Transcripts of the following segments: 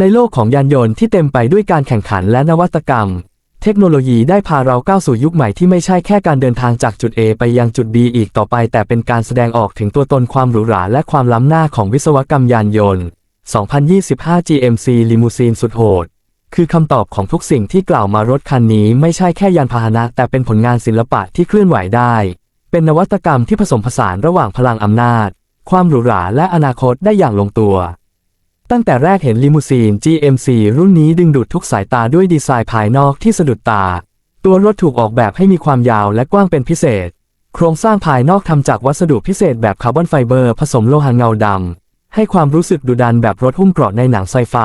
ในโลกของยานยนต์ที่เต็มไปด้วยการแข่งขันและนวัตกรรม เทคโนโลยีได้พาเราก้าวสู่ยุคใหม่ที่ไม่ใช่แค่การเดินทางจากจุด A ไปยังจุด B อีกต่อไป แต่เป็นการแสดงออกถึงตัวตนความหรูหราและความล้ำหน้าของวิศวกรรมยานยนต์ 2025 GMC Limousine สุดโหด คือคำตอบของทุกสิ่งที่กล่าวมารถคันนี้ไม่ใช่แค่ยานพาหนะ แต่เป็นผลงานศิลปะที่เคลื่อนไหวได้ เป็นนวัตกรรมที่ผสมผสานระหว่างพลังอำนาจ ความหรูหราและอนาคตได้อย่างลงตัว ตั้งแต่แรกเห็นลิมูซีน GMC รุ่นนี้ดึงดูดทุกสายตาด้วยดีไซน์ภายนอกที่สะดุดตา ตัวรถถูกออกแบบให้มีความยาวและกว้างเป็นพิเศษ โครงสร้างภายนอกทำจากวัสดุพิเศษแบบคาร์บอนไฟเบอร์ ผสมโลหะเงาดำ ให้ความรู้สึกดุดันแบบรถหุ้มเกราะในหนังไซไฟ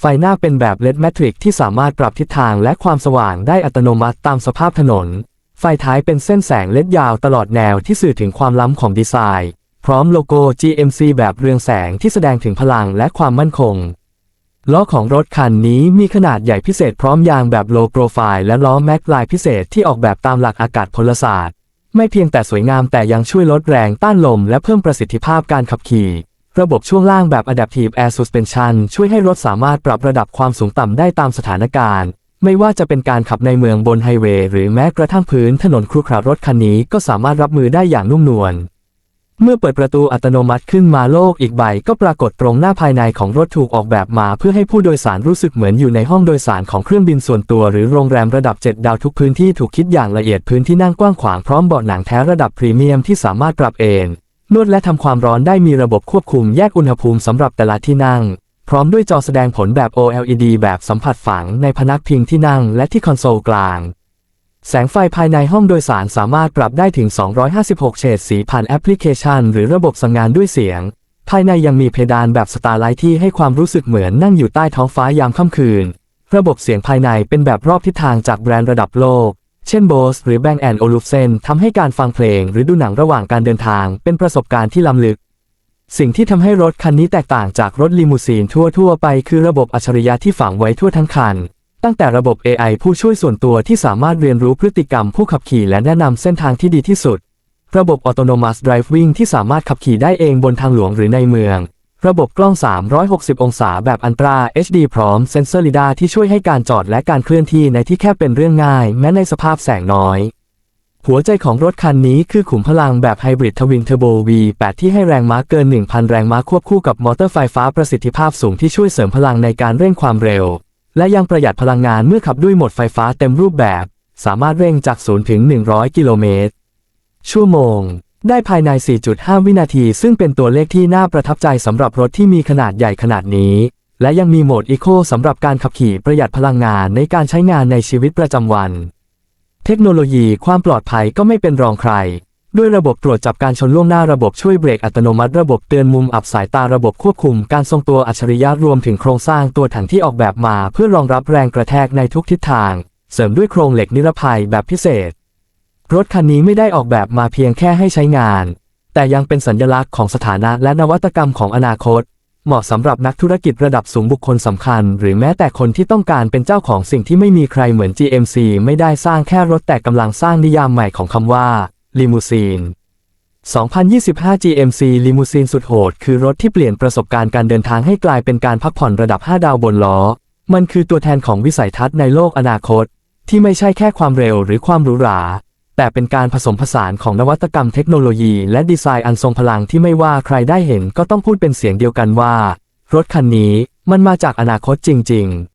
ไฟหน้าเป็นแบบเลดแมทริกที่สามารถปรับทิศทางและความสว่างได้อัตโนมัติตามสภาพถนน ไฟท้ายเป็นเส้นแสงเลดยาวตลอดแนวที่สื่อถึงความล้ำของดีไซน์ พร้อมโลโก้ GMC แบบเรืองแสงที่แสดงถึงพลังและความมั่นคง ล้อของรถคันนี้มีขนาดใหญ่พิเศษพร้อมยางแบบโลโปรไฟล์และล้อแม็กลายพิเศษที่ออกแบบตามหลักอากาศพลศาสตร์ ไม่เพียงแต่สวยงามแต่ยังช่วยลดแรงต้านลมและเพิ่มประสิทธิภาพการขับขี่ ระบบช่วงล่างแบบ Adaptive Air Suspension ช่วยให้รถสามารถปรับระดับความสูงต่ำได้ตามสถานการณ์ไม่ว่าจะเป็นการขับในเมืองบนไฮเวย์หรือแม้กระทั่งพื้นถนนครุขระรถคันนี้ก็สามารถรับมือได้อย่างนุ่มนวล เมื่อเปิดประตูอัตโนมัติขึ้นมาโลกอีกใบก็ปรากฏตรงหน้าภายในของรถถูกออกแบบมาเพื่อให้ผู้โดยสารรู้สึกเหมือนอยู่ในห้องโดยสารของเครื่องบินส่วนตัวหรือโรงแรมระดับ 7 ดาวทุกพื้นที่ถูกคิดอย่างละเอียดพื้นที่นั่งกว้างขวางพร้อมเบาะหนังแท้ระดับพรีเมียมที่สามารถปรับเอนนวดและทำความร้อนได้มีระบบควบคุมแยกอุณหภูมิสำหรับแต่ละที่นั่ง พร้อมด้วยจอแสดงผลแบบ OLED แบบสัมผัสฝังในพนักพิงที่นั่งและที่คอนโซลกลาง แสงไฟภายในห้องโดยสารสามารถปรับได้ถึง 256 เฉดสีผ่านแอปพลิเคชัน หรือระบบสั่งงานด้วยเสียง ภายในยังมีเพดานแบบสตาร์ไลท์ที่ให้ความรู้สึกเหมือนนั่งอยู่ใต้ท้องฟ้ายามค่ำคืน ระบบเสียงภายในเป็นแบบรอบทิศทางจากแบรนด์ระดับโลก เช่น Bose หรือ Bang Olufsen ทำให้การฟังเพลงหรือดูหนังระหว่างการเดินทาง เป็นประสบการณ์ที่ล้ำลึก สิ่งที่ทำให้รถคันนี้แตกต่างจากรถลิมูซีนทั่วๆไป คือระบบอัจฉริยะที่ฝังไว้ทั่วทั้งคัน ตั้งแต่ระบบ AI ผู้ช่วยส่วนตัวที่สามารถเรียนรู้พฤติกรรมผู้ขับขี่และแนะนำเส้นทางที่ดีที่สุด ระบบ Autonomous Driving ที่สามารถขับขี่ได้เองบนทางหลวงหรือในเมือง ระบบกล้อง 360 องศาแบบ Ultra HD พร้อมเซ็นเซอร์ลิดาที่ช่วยให้การจอดและการเคลื่อนที่ในที่แคบเป็นเรื่องง่าย แม้ในสภาพแสงน้อย หัวใจของรถคันนี้คือขุมพลังแบบไฮบริดทวินเทอร์โบ V8 ที่ให้แรงม้าเกิน 1,000 แรงม้าควบคู่กับมอเตอร์ไฟฟ้าประสิทธิภาพสูงที่ช่วยเสริมพลังในการเร่งความเร็ว และยังประหยัดพลังงานเมื่อขับด้วยโหมดไฟฟ้าเต็มรูปแบบ สามารถเร่งจาก0ถึง 100 กิโลเมตร ชั่วโมง ได้ภายใน 4.5 วินาที ซึ่งเป็นตัวเลขที่น่าประทับใจสำหรับรถที่มีขนาดใหญ่ขนาดนี้ และยังมีโหมดอีโคสำหรับการขับขี่ประหยัดพลังงานในการใช้งานในชีวิตประจำวัน เทคโนโลยีความปลอดภัยก็ไม่เป็นรองใคร ด้วยระบบตรวจจับการชนล่วงหน้าระบบช่วยเบรกอัตโนมัติระบบเตือนมุมอับสายตาระบบควบคุมการทรงตัวอัจฉริยะรวมถึงโครงสร้างตัวถังที่ออกแบบมาเพื่อรองรับแรงกระแทกในทุกทิศทาง เสริมด้วยโครงเหล็กนิรภัยแบบพิเศษ รถคันนี้ไม่ได้ออกแบบมาเพียงแค่ให้ใช้งาน แต่ยังเป็นสัญลักษณ์ของสถานะและนวัตกรรมของอนาคต เหมาะสำหรับนักธุรกิจระดับสูงบุคคลสำคัญ หรือแม้แต่คนที่ต้องการเป็นเจ้าของสิ่งที่ไม่มีใครเหมือน GMC ไม่ได้สร้างแค่รถแต่กำลังสร้างนิยามใหม่ของคำว่า ลิมูซีน 2025 GMC ลิมูซีนสุดโหด คือรถที่เปลี่ยนประสบการณ์การเดินทางให้กลายเป็นการพักผ่อนระดับ 5 ดาวบนล้อ มันคือตัวแทนของวิสัยทัศน์ในโลกอนาคต ที่ไม่ใช่แค่ความเร็วหรือความหรูหรา แต่เป็นการผสมผสานของนวัตกรรมเทคโนโลยีและดีไซน์อันทรงพลังที่ไม่ว่าใครได้เห็นก็ต้องพูดเป็นเสียงเดียวกันว่า รถคันนี้มันมาจากอนาคตจริง ๆ